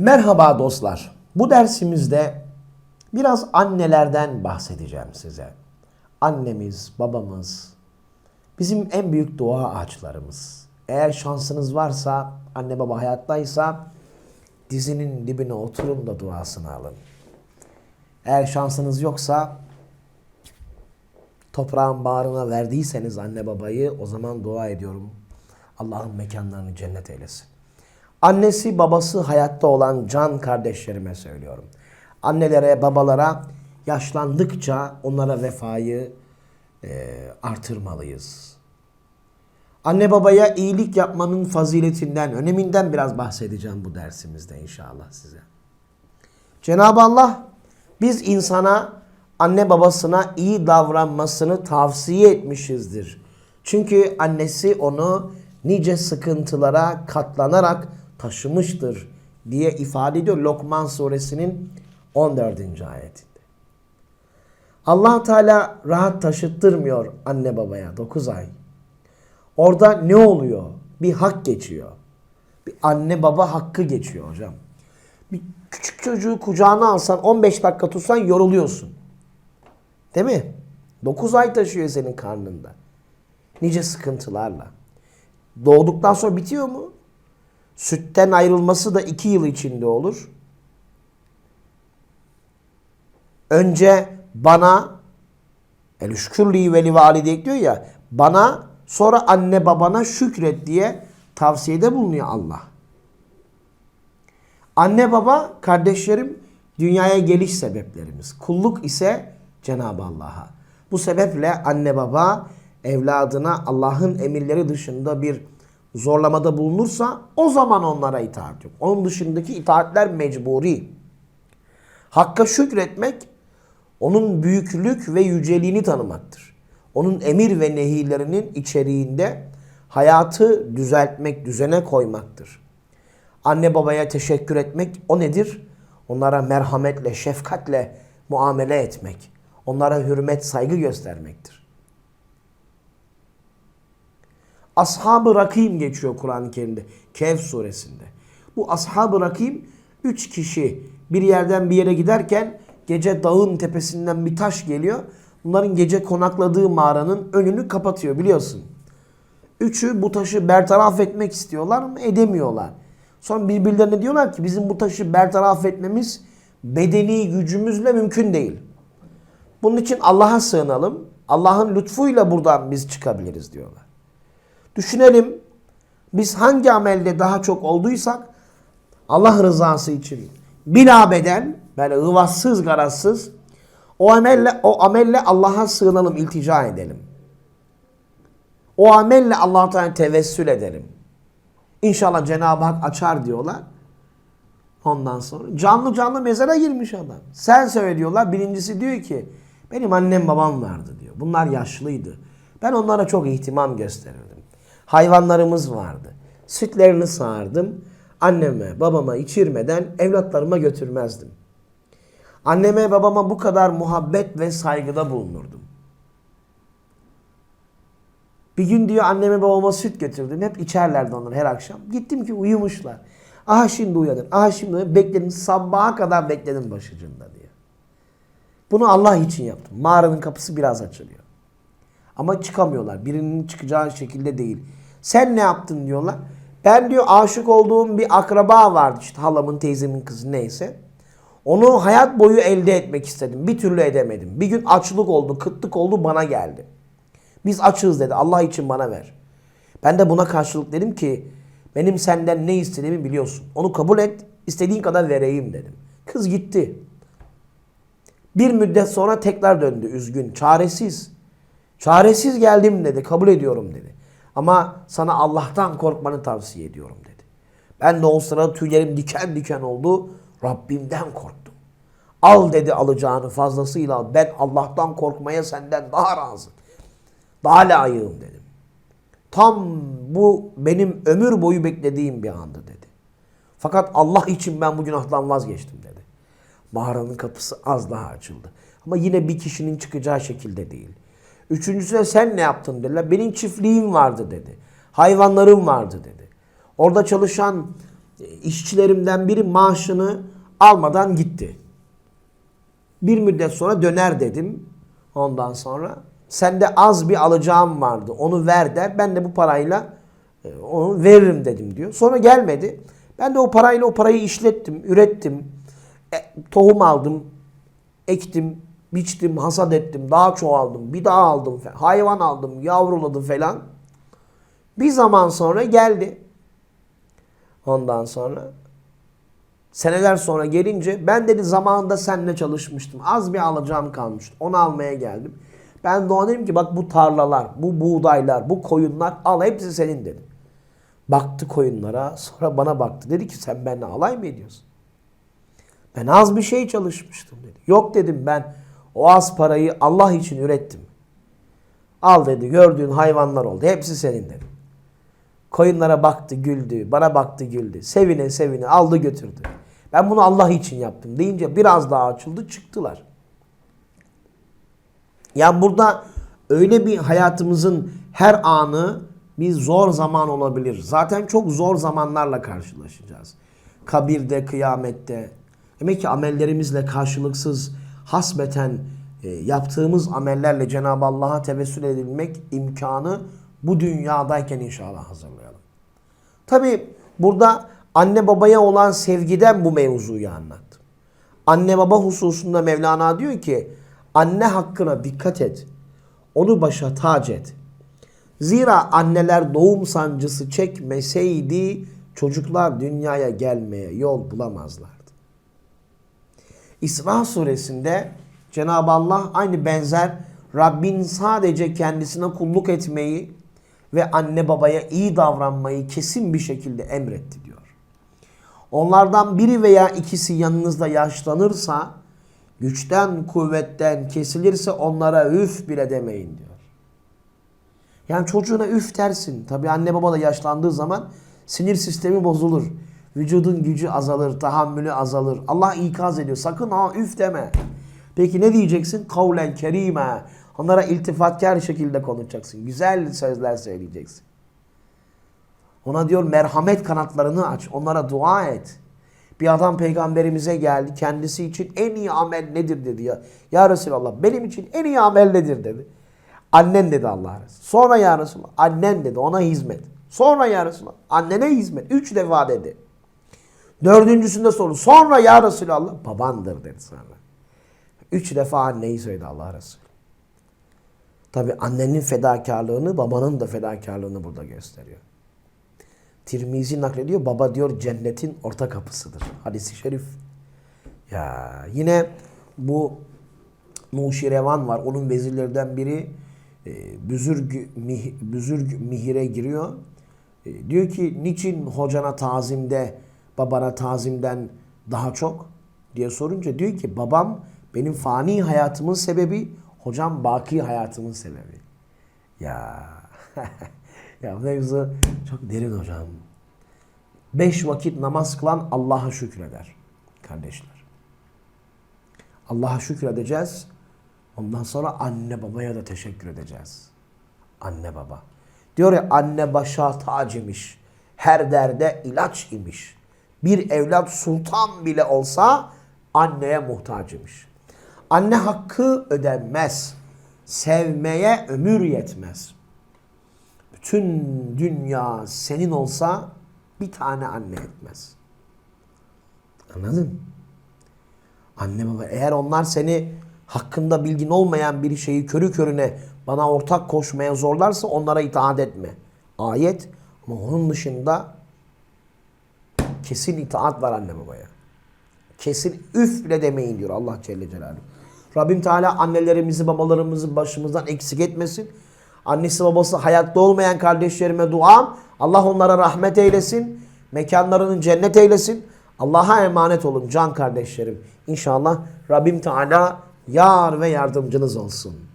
Merhaba dostlar. Bu dersimizde biraz annelerden bahsedeceğim size. Annemiz, babamız bizim en büyük dua ağaçlarımız. Eğer şansınız varsa, anne baba hayattaysa dizinin dibine oturun da duasını alın. Eğer şansınız yoksa toprağın bağrına verdiyseniz anne babayı o zaman dua ediyorum. Allah'ın mekanlarını cennet eylesin. Annesi babası hayatta olan can kardeşlerime söylüyorum. Annelere, babalara yaşlandıkça onlara vefayı e, artırmalıyız. Anne babaya iyilik yapmanın faziletinden, öneminden biraz bahsedeceğim bu dersimizde inşallah size. Cenab-ı Allah biz insana anne babasına iyi davranmasını tavsiye etmişizdir. Çünkü annesi onu nice sıkıntılara katlanarak taşımıştır diye ifade ediyor Lokman suresinin 14. ayetinde. allah Teala rahat taşıttırmıyor anne babaya 9 ay. Orada ne oluyor? Bir hak geçiyor. Bir anne baba hakkı geçiyor hocam. Bir küçük çocuğu kucağına alsan 15 dakika tutsan yoruluyorsun. Değil mi? 9 ay taşıyor senin karnında. Nice sıkıntılarla. Doğduktan sonra bitiyor mu? Sütten ayrılması da 2 yıl içinde olur. Önce bana elüşkürli ve li valideyk diyor ya bana sonra anne babana şükret diye tavsiyede bulunuyor Allah. Anne baba kardeşlerim dünyaya geliş sebeplerimiz. Kulluk ise Cenab-ı Allah'a. Bu sebeple anne baba evladına Allah'ın emirleri dışında bir zorlamada bulunursa o zaman onlara itaat yok. Onun dışındaki itaatler mecburi. Hakka şükretmek onun büyüklük ve yüceliğini tanımaktır. Onun emir ve nehilerinin içeriğinde hayatı düzeltmek, düzene koymaktır. Anne babaya teşekkür etmek o nedir? Onlara merhametle, şefkatle muamele etmek. Onlara hürmet, saygı göstermektir. Ashab-ı Rakim geçiyor Kur'an-ı Kerim'de. Kehf suresinde. Bu Ashab-ı Rakim üç kişi bir yerden bir yere giderken gece dağın tepesinden bir taş geliyor. Bunların gece konakladığı mağaranın önünü kapatıyor biliyorsun. Üçü bu taşı bertaraf etmek istiyorlar ama edemiyorlar. Sonra birbirlerine diyorlar ki bizim bu taşı bertaraf etmemiz bedeni gücümüzle mümkün değil. Bunun için Allah'a sığınalım. Allah'ın lütfuyla buradan biz çıkabiliriz diyorlar. Düşünelim biz hangi amelde daha çok olduysak Allah rızası için bila bedel böyle ıvassız garazsız o amelle o amelle Allah'a sığınalım, iltica edelim. O amelle Teala tevessül edelim. İnşallah Cenab-ı Hak açar diyorlar. Ondan sonra canlı canlı mezara girmiş adam. Sen söyle diyorlar. Birincisi diyor ki benim annem babam vardı diyor. Bunlar yaşlıydı. Ben onlara çok ihtimam gösterirdim. Hayvanlarımız vardı. Sütlerini sağardım. Anneme babama içirmeden evlatlarıma götürmezdim. Anneme babama bu kadar muhabbet ve saygıda bulunurdum. Bir gün diyor anneme babama süt götürdüm. Hep içerlerdi onlar her akşam. Gittim ki uyumuşlar. Aha şimdi uyanır. Aha şimdi uyanır. Bekledim sabaha kadar bekledim başucunda diyor. Bunu Allah için yaptım. Mağaranın kapısı biraz açılıyor. Ama çıkamıyorlar. Birinin çıkacağı şekilde değil. Sen ne yaptın diyorlar. Ben diyor aşık olduğum bir akraba vardı işte halamın teyzemin kızı neyse. Onu hayat boyu elde etmek istedim. Bir türlü edemedim. Bir gün açlık oldu, kıtlık oldu bana geldi. Biz açız dedi. Allah için bana ver. Ben de buna karşılık dedim ki benim senden ne istediğimi biliyorsun. Onu kabul et, istediğin kadar vereyim dedim. Kız gitti. Bir müddet sonra tekrar döndü üzgün, çaresiz. Çaresiz geldim dedi, kabul ediyorum dedi. Ama sana Allah'tan korkmanı tavsiye ediyorum dedi. Ben de o sırada tüylerim diken diken oldu. Rabbimden korktum. Al dedi alacağını fazlasıyla al. Ben Allah'tan korkmaya senden daha razı. Daha layığım dedim. Tam bu benim ömür boyu beklediğim bir andı dedi. Fakat Allah için ben bu günahtan vazgeçtim dedi. Mağaranın kapısı az daha açıldı. Ama yine bir kişinin çıkacağı şekilde değil. Üçüncüsüne sen ne yaptın dediler. Benim çiftliğim vardı dedi. Hayvanlarım vardı dedi. Orada çalışan işçilerimden biri maaşını almadan gitti. Bir müddet sonra döner dedim. Ondan sonra sende az bir alacağım vardı. Onu ver der. Ben de bu parayla e, onu veririm dedim diyor. Sonra gelmedi. Ben de o parayla o parayı işlettim, ürettim. E, tohum aldım, ektim, biçtim, hasat ettim, daha çoğaldım, bir daha aldım, hayvan aldım, yavruladı falan. Bir zaman sonra geldi. Ondan sonra seneler sonra gelince ben dedi zamanında seninle çalışmıştım. Az bir alacağım kalmıştı. Onu almaya geldim. Ben de ona dedim ki bak bu tarlalar, bu buğdaylar, bu koyunlar al hepsi senin dedim. Baktı koyunlara sonra bana baktı. Dedi ki sen benimle alay mı ediyorsun? Ben az bir şey çalışmıştım dedi. Yok dedim ben o az parayı Allah için ürettim. Al dedi gördüğün hayvanlar oldu. Hepsi senin dedim. Koyunlara baktı güldü. Bana baktı güldü. Sevine sevine aldı götürdü. Ben bunu Allah için yaptım deyince biraz daha açıldı çıktılar. Yani burada öyle bir hayatımızın her anı bir zor zaman olabilir. Zaten çok zor zamanlarla karşılaşacağız. Kabirde, kıyamette. Demek ki amellerimizle karşılıksız hasbeten e, yaptığımız amellerle Cenab-ı Allah'a tevessül edilmek imkanı bu dünyadayken inşallah hazırlayalım. Tabi burada anne babaya olan sevgiden bu mevzuyu anlattım. Anne baba hususunda Mevlana diyor ki anne hakkına dikkat et. Onu başa tac et. Zira anneler doğum sancısı çekmeseydi çocuklar dünyaya gelmeye yol bulamazlardı. İsra suresinde Cenab-ı Allah aynı benzer Rabbin sadece kendisine kulluk etmeyi ve anne babaya iyi davranmayı kesin bir şekilde emretti diyor. Onlardan biri veya ikisi yanınızda yaşlanırsa, güçten kuvvetten kesilirse onlara üf bile demeyin diyor. Yani çocuğuna üf dersin. Tabi anne baba da yaşlandığı zaman sinir sistemi bozulur. Vücudun gücü azalır, tahammülü azalır. Allah ikaz ediyor. Sakın ha üf deme. Peki ne diyeceksin? Kavlen kerime. Onlara iltifatkar şekilde konuşacaksın. Güzel sözler söyleyeceksin. Ona diyor merhamet kanatlarını aç. Onlara dua et. Bir adam peygamberimize geldi. Kendisi için en iyi amel nedir dedi ya. Ya Resulallah benim için en iyi amel nedir dedi. Annen dedi Allah Resulü. Sonra ya Resulallah annen dedi ona hizmet. Sonra ya Resulallah annene hizmet. Üç defa dedi. Dördüncüsünde soru. Sonra ya Resulallah babandır dedi sonra. Üç defa anneyi söyledi Allah Resulü. Tabi annenin fedakarlığını babanın da fedakarlığını burada gösteriyor. Tirmizi naklediyor. Baba diyor cennetin orta kapısıdır. Hadisi şerif. Ya yine bu Nuşirevan var. Onun vezirlerden biri e, Büzürg, mih, Büzürg Mihir'e giriyor. E, diyor ki niçin hocana tazimde babana tazimden daha çok diye sorunca diyor ki babam benim fani hayatımın sebebi hocam baki hayatımın sebebi. Ya ya mevzu çok derin hocam. Beş vakit namaz kılan Allah'a şükreder kardeşler. Allah'a şükredeceğiz. Ondan sonra anne babaya da teşekkür edeceğiz. Anne baba. Diyor ya anne başa tac imiş. Her derde ilaç imiş. Bir evlat sultan bile olsa anneye muhtaç. Anne hakkı ödenmez. Sevmeye ömür yetmez. Bütün dünya senin olsa bir tane anne etmez. Anladın? Anne baba eğer onlar seni hakkında bilgin olmayan bir şeyi körü körüne bana ortak koşmaya zorlarsa onlara itaat etme. Ayet ama onun dışında kesin itaat var anne babaya. Kesin üf bile demeyin diyor Allah Celle Celaluhu. Rabbim Teala annelerimizi babalarımızı başımızdan eksik etmesin. Annesi babası hayatta olmayan kardeşlerime duam. Allah onlara rahmet eylesin. Mekanlarını cennet eylesin. Allah'a emanet olun can kardeşlerim. İnşallah Rabbim Teala yar ve yardımcınız olsun.